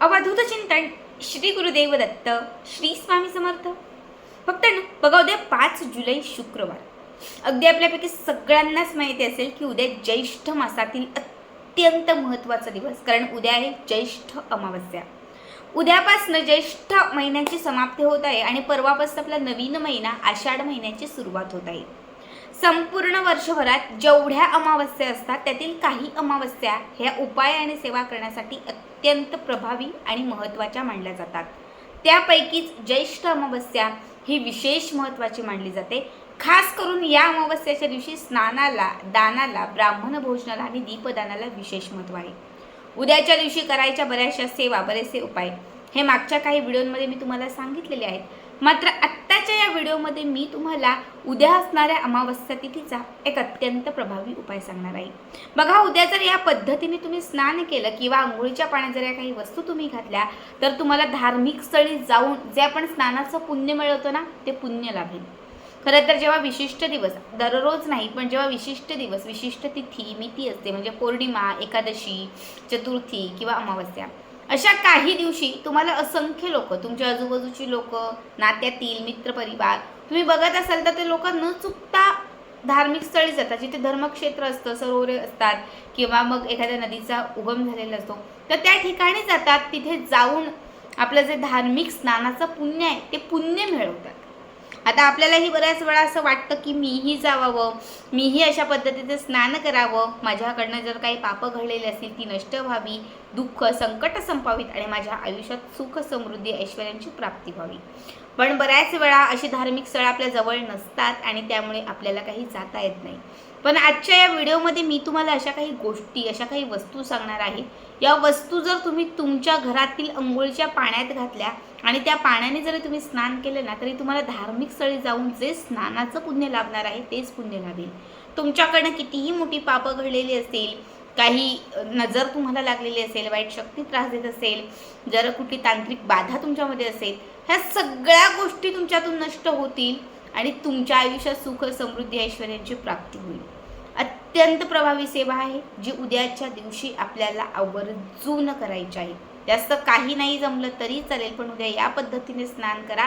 अवधूत चिंतन श्री गुरुदेव दत्त श्री स्वामी समर्थ. फक्त ना बघा उद्या पाच जुलै शुक्रवार. अगदी आपल्यापैकी सगळ्यांनाच माहिती असेल की उद्या ज्येष्ठ मासातील अत्यंत महत्त्वाचा दिवस कारण उद्या आहे ज्येष्ठ अमावस्या. उद्यापासनं ज्येष्ठ महिन्याची समाप्ती होत आहे आणि परवापासून आपला नवीन महिना आषाढ महिन्याची सुरुवात होत आहे. संपूर्ण वर्षभरात जेवढ्या अमावस्या असतात त्यातील काही अमावस्या ह्या उपाय आणि सेवा करण्यासाठी अत्यंत प्रभावी आणि महत्त्वाच्या मानल्या जातात. त्यापैकीच ज्येष्ठ अमावस्या ही विशेष महत्त्वाची मानली जाते. खास करून या अमावस्याच्या दिवशी स्नानाला दानाला ब्राह्मण भोजनाला आणि दीपदानाला विशेष महत्त्व आहे. उद्याच्या दिवशी करायच्या बऱ्याचशा सेवा बरेचसे उपाय. हे मागच्या काही व्हिडिओमध्ये मी तुम्हाला सांगितलेले आहेत. मात्र आत्ताच्या व्हिडिओमध्ये मी तुम्हाला उद्या असणाऱ्या अमावस्या तिथीचा एक अत्यंत प्रभावी उपाय सांगणार आहे. बघा उद्या जर या पद्धतीने तुम्ही स्नान केलं किंवा आंघोळीच्या पाण्यात जर या काही वस्तू तुम्ही घातल्या तर तुम्हाला धार्मिक स्थळी जाऊन जे आपण स्नानाचं पुण्य मिळवतो ना ते पुण्य लाभेल. खरं तर जेव्हा विशिष्ट दिवस दररोज नाही पण जेव्हा विशिष्ट दिवस विशिष्ट तिथी मिती असते म्हणजे पौर्णिमा एकादशी चतुर्थी किंवा अमावस्या अशा काही दिवशी तुम्हाला असंख्य लोक तुमच्या आजूबाजूची लोक नात्यातील मित्रपरिवार तुम्ही बघत असाल तर ते लोक न चुकता धार्मिक स्थळी जातात जिथे धर्मक्षेत्र असतं सरोवरे असतात किंवा मग एखाद्या नदीचा उगम झालेला असतो. तर त्या ठिकाणी जातात तिथे जाऊन आपलं जे धार्मिक स्नानाचं पुण्य आहे ते पुण्य मिळवतात. आता आपल्यालाही बऱ्याच वेळा असं वाटतं की मीही जावावं मीही अशा पद्धतीचं स्नान करावं. माझ्याकडनं जर काही पापं घडलेली असतील ती नष्ट व्हावी दुःख संकट संपावीत आणि माझ्या आयुष्यात सुख समृद्धी ऐश्वर्यांची प्राप्ती व्हावी. पण बऱ्याच वेळा अशी धार्मिक स्थळं आपल्या जवळ नसतात आणि त्यामुळे आपल्याला काही जाता येत नाही. पण आजच्या या व्हिडिओमध्ये मी तुम्हाला अशा काही गोष्टी अशा काही वस्तू सांगणार आहे या वस्तू जर तुम्ही तुमच्या घरातील अंघोळीच्या पाण्यात घातल्या आणि त्या पाण्याने जरी तुम्ही स्नान केलं ना तरी तुम्हाला धार्मिक स्थळी जाऊन जे स्नानाचं पुण्य लाभणार आहे तेच पुण्य लाभेल. तुमच्याकडनं कितीही मोठी पापं घडलेली असतील काही नजर तुम्हाला लागलेली असेल वाईट शक्ती त्रास देत असेल जर कुठली तांत्रिक बाधा तुमच्यामध्ये असेल ह्या सगळ्या गोष्टी तुमच्यातून नष्ट होतील आणि तुमच्या आयुष्यात सुख समृद्धी ऐश्वर्यांची प्राप्ती होईल. अत्यंत प्रभावी सेवा आहे जी उद्याच्या दिवशी आपल्याला आवर्जून करायची आहे. जास्त काही नाही जमलं तरी चालेल पण उद्या या पद्धतीने स्नान करा.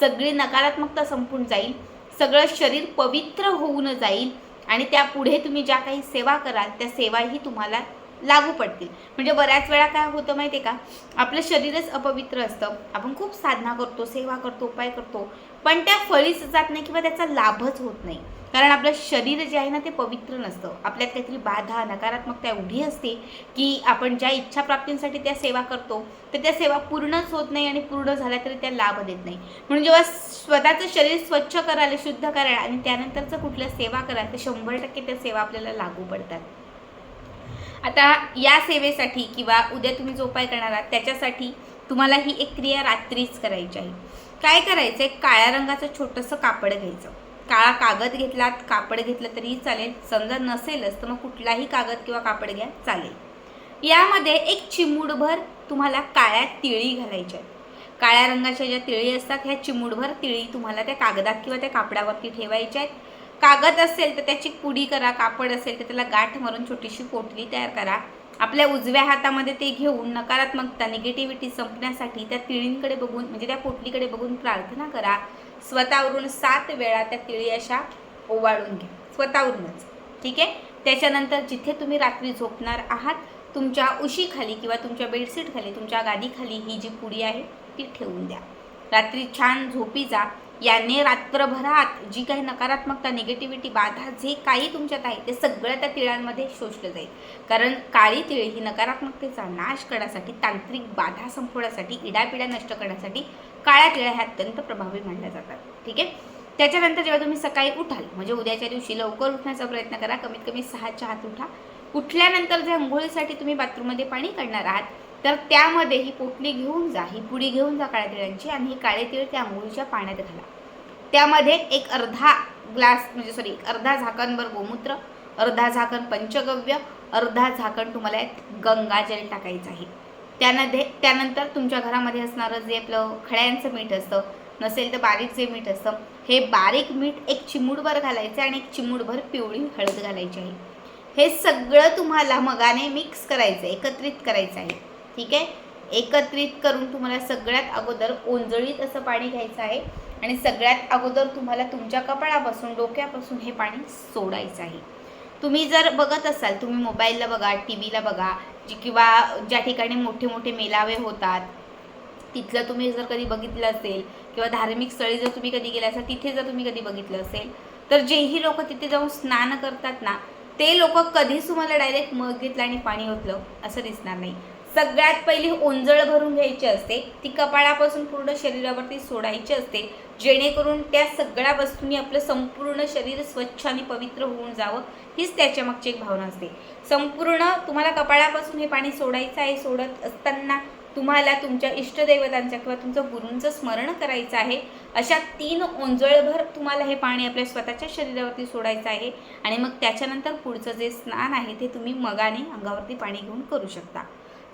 सगळी नकारात्मकता संपून जाईल सगळं शरीर पवित्र होऊन जाईल आणि त्या पुढे तुम्ही ज्या काही सेवा कराल त्या सेवाही तुम्हाला लागू पडतील. म्हणजे बऱ्याच वेळा काय होतं माहिती आहे का? आपलं शरीरच अपवित्र असतं. आपण खूप साधना करतो सेवा करतो उपाय करतो. पण त्या फळीच जात नाही किंवा त्याचा लाभच होत नाही. कारण आपलं शरीर जे आहे ना ते पवित्र नसतं. आपल्यात काहीतरी बाधा नकारात्मकता एवढी असते की आपण ज्या इच्छा प्राप्तींसाठी त्या सेवा करतो तर त्या सेवा पूर्णच होत नाही आणि पूर्ण झाल्या तरी त्या लाभ देत नाही. म्हणून जेव्हा स्वतःचं शरीर स्वच्छ करायला शुद्ध करायला आणि त्यानंतरचं कुठल्या सेवा कराल तर शंभर टक्के त्या सेवा आपल्याला लागू पडतात. आता या सेवेसाठी किंवा उद्या तुम्ही जो उपाय करणार आहात त्याच्यासाठी तुम्हाला ही एक क्रिया रात्रीच करायची आहे. काय करायचं आहे काळ्या रंगाचं छोटंसं कापड घ्यायचं. काळा कागद घेतलात कापड घेतलं तरीही चालेल. समजा नसेलच तर मग कुठलाही कागद किंवा कापड घ्या चालेल. यामध्ये एक चिमूडभर तुम्हाला काळ्या तिळी घालायच्या आहेत. काळ्या रंगाच्या ज्या तिळी असतात ह्या चिमूडभर तिळी तुम्हाला त्या कागदात किंवा त्या कापडावरती ठेवायच्या आहेत. कागद असेल तर त्याची पुडी करा कापड असेल तर त्याला गाठ मारून छोटीशी पोटली तयार करा. आपल्या उजव्या हातामध्ये ते घेऊन नकारात्मकता निगेटिव्हिटी संपण्यासाठी त्या तिळींकडे बघून म्हणजे त्या पोटलीकडे बघून प्रार्थना करा. स्वतःवरून सात वेळा त्या तिळी अशा ओवाळून घ्या. स्वतःवरूनच. ठीक आहे? त्याच्यानंतर जिथे तुम्ही रात्री झोपणार आहात तुमच्या उशीखाली किंवा तुमच्या बेडशीटखाली तुमच्या गादीखाली ही जी पुडी आहे ती ठेवून द्या. रात्री छान झोपी जा. याने रात्रभरात जी काही नकारात्मकता निगेटिव्हिटी बाधा जे काही तुमच्यात आहे ते सगळं त्या तिळांमध्ये शोषलं जाईल. कारण काळी तिळ ही नकारात्मकतेचा नाश करण्यासाठी तांत्रिक बाधा संपवण्यासाठी इडापिडा नष्ट करण्यासाठी काळ्या तिळ्या ह्या अत्यंत प्रभावी मानल्या जातात. ठीक आहे? त्याच्यानंतर जेव्हा तुम्ही सकाळी उठाल म्हणजे उद्याच्या दिवशी लवकर उठण्याचा प्रयत्न करा कमीत कमी सहाच्या हात उठा. उठल्यानंतर जे आंघोळीसाठी तुम्ही बाथरूममध्ये पाणी काढणार आहात तर त्यामध्ये ही पोटली घेऊन जा ही पुडी घेऊन जा काळ्या तिळांची आणि ही काळे तिळ त्या आंघोळीच्या पाण्यात घाला. त्यामध्ये एक अर्धा ग्लास म्हणजे सॉरी अर्धा झाकणभर गोमूत्र अर्धा झाकण पंचगव्य अर्धा झाकण तुम्हाला एक गंगाजल टाकायचं आहे. त्यामध्ये त्यानंतर तुमच्या घरामध्ये असणारं जे आपलं खळ्यांचं मीठ असतं नसेल तर बारीक जे मीठ असतं हे बारीक मीठ एक चिमूडभर घालायचं आणि एक चिमूडभर पिवळी हळद घालायची आहे. हे सगळं तुम्हाला मगाने मिक्स करायचं एकत्रित करायचं आहे ठीक आहे? एकत्रित करून तुम्हाला सगळ्यात अगोदर ओंजळीत असं पाणी घ्यायचं आहे आणि सगळ्यात अगोदर तुम्हाला तुमच्या कपाळापासून डोक्यापासून हे पाणी सोडायचं आहे. तुम्ही जर बघत असाल तुम्ही मोबाईलला बघा टी व्हीला बघा जी किंवा ज्या ठिकाणी मोठे मोठे मेलावे होतात तिथलं तुम्ही जर कधी बघितलं असेल किंवा धार्मिक स्थळी जर तुम्ही कधी गेला असाल तिथे जर तुम्ही कधी बघितलं असेल तर जेही लोक तिथे जाऊन स्नान करतात ना ते लोक कधीच तुम्हाला डायरेक्ट मग घेतलं आणि पाणी ओतलं असं दिसणार नाही. सगळ्यात पहिली ओंजळ भरून घ्यायची असते ती कपाळापासून पूर्ण शरीरावरती सोडायची असते जेणेकरून त्या सगळ्या वस्तूंनी आपलं संपूर्ण शरीर स्वच्छ आणि पवित्र होऊन जावं हीच त्याच्या मागची एक भावना असते. संपूर्ण तुम्हाला कपाळापासून हे पाणी सोडायचं आहे सोडत असताना तुम्हाला तुमच्या इष्टदैवतांचं किंवा तुमचं गुरूंचं स्मरण करायचं आहे अशा तीन ओंजळभर तुम्हाला हे पाणी आपल्या स्वतःच्या शरीरावरती सोडायचं आहे आणि मग त्याच्यानंतर पुढचं जे स्नान आहे ते तुम्ही मगाने अंगावरती पाणी घेऊन करू शकता.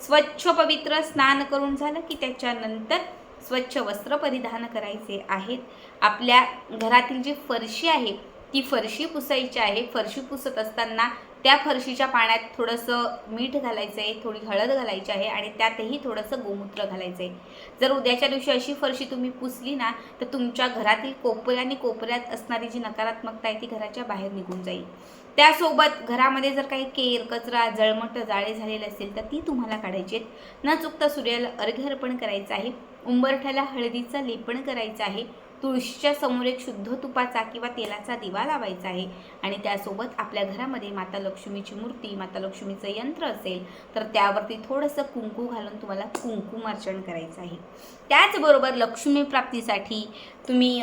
स्वच्छ पवित्र स्नान करून झालं की त्याच्यानंतर स्वच्छ वस्त्र परिधान करायचे आहेत. आपल्या घरातील जी फरशी आहे ती फरशी पुसायची आहे. फरशी पुसत असताना त्या फरशीच्या पाण्यात थोडंसं मीठ घालायचं आहे थोडी हळद घालायची आहे आणि त्यातही थोडंसं गोमूत्र घालायचं आहे जर उद्याच्या दिवशी अशी फरशी तुम्ही पुसली ना तर तुमच्या घरातील कोपऱ्याने कोपऱ्यात असणारी जी नकारात्मकता आहे ती घराच्या बाहेर निघून जाईल. त्यासोबत घरामध्ये जर काही केर कचरा जळमट जाळे झालेले असेल तर ती तुम्हाला काढायची आहेत. न चुकता सूर्याला अर्घ्य अर्पण करायचं आहे. उंबरठ्याला हळदीचं लेपण करायचं आहे. तुळशीच्या समोर एक शुद्ध तुपाचा किंवा तेलाचा दिवा लावायचा आहे. आणि त्यासोबत आपल्या घरामध्ये माता लक्ष्मीची मूर्ती माता लक्ष्मीचं यंत्र असेल तर त्यावरती थोडंसं कुंकू घालून तुम्हाला कुंकुमार्चन करायचं आहे. त्याचबरोबर लक्ष्मी प्राप्तीसाठी तुम्ही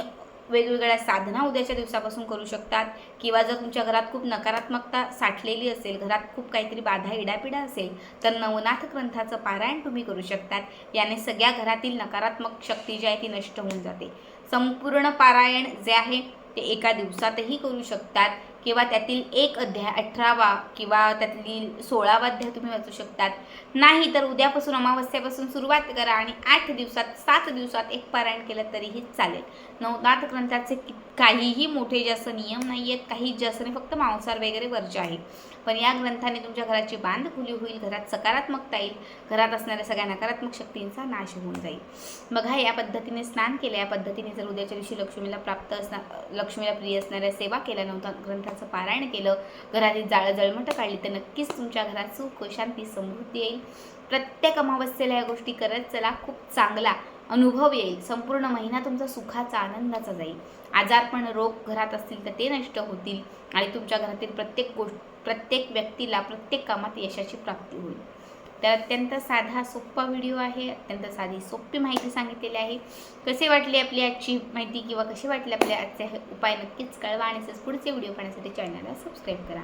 वेगवेगळ्या साधना उद्याच्या दिवसापासून करू शकतात. किंवा जर तुमच्या घरात खूप नकारात्मकता साठलेली असेल घरात खूप काहीतरी बाधा इडापिडा असेल तर नवनाथ ग्रंथाचं पारायण तुम्ही करू शकतात. याने सगळ्या घरातील नकारात्मक शक्ती जी आहे ती नष्ट होऊन जाते. संपूर्ण पारायण जे आहे ते एका दिवसातही करू शकतात. किंवा त्यातील एक अध्याय अठरावा किंवा त्यातील सोळावा अध्याय तुम्ही वाचू शकतात. नाही तर उद्यापासून अमावस्यापासून सुरुवात करा आणि आठ दिवसात सात दिवसात एक पारायण केलं तरीही चालेल. नवनाथ ग्रंथाचे काहीही मोठे जास्त नियम नाही आहेत काही जास्त नाही फक्त मांसाहार वगैरे वर्ज आहे. पण या ग्रंथाने तुमच्या घराची बांध खुली होईल घरात सकारात्मकता येईल घरात असणाऱ्या सगळ्या नकारात्मक शक्तींचा नाश होऊन जाईल. बघा या पद्धतीने स्नान केलं या पद्धतीने जर उद्याच्या दिवशी लक्ष्मीला प्राप्त असणार लक्ष्मीला प्रिय असणाऱ्या सेवा केल्या नव्हत्या ग्रंथाचं पारायण केलं. घरातील जाळं जळमटं काढली तर नक्कीच तुमच्या घरात सुख शांती समृद्धी येईल. प्रत्येक अमावस्येला या गोष्टी करत चला खूप चांगला अनुभव येईल. संपूर्ण महिना तुमचा सुखाचा आनंदाचा जाईल. आजारपण रोग घरात असतील तर ते नष्ट होतील आणि तुमच्या घरातील प्रत्येक गोष्ट प्रत्येक व्यक्तीला प्रत्येक कामात यशाची प्राप्ती होईल. तर अत्यंत साधा सोप्पा व्हिडिओ आहे. अत्यंत साधी सोपी माहिती सांगितलेली आहे. कसे वाटली आपली आजची माहिती किंवा कशी वाटली आपले आजचे हे उपाय नक्कीच कळवा. आणि पुढचे व्हिडिओ पाहण्यासाठी चॅनलला सबस्क्राईब करा.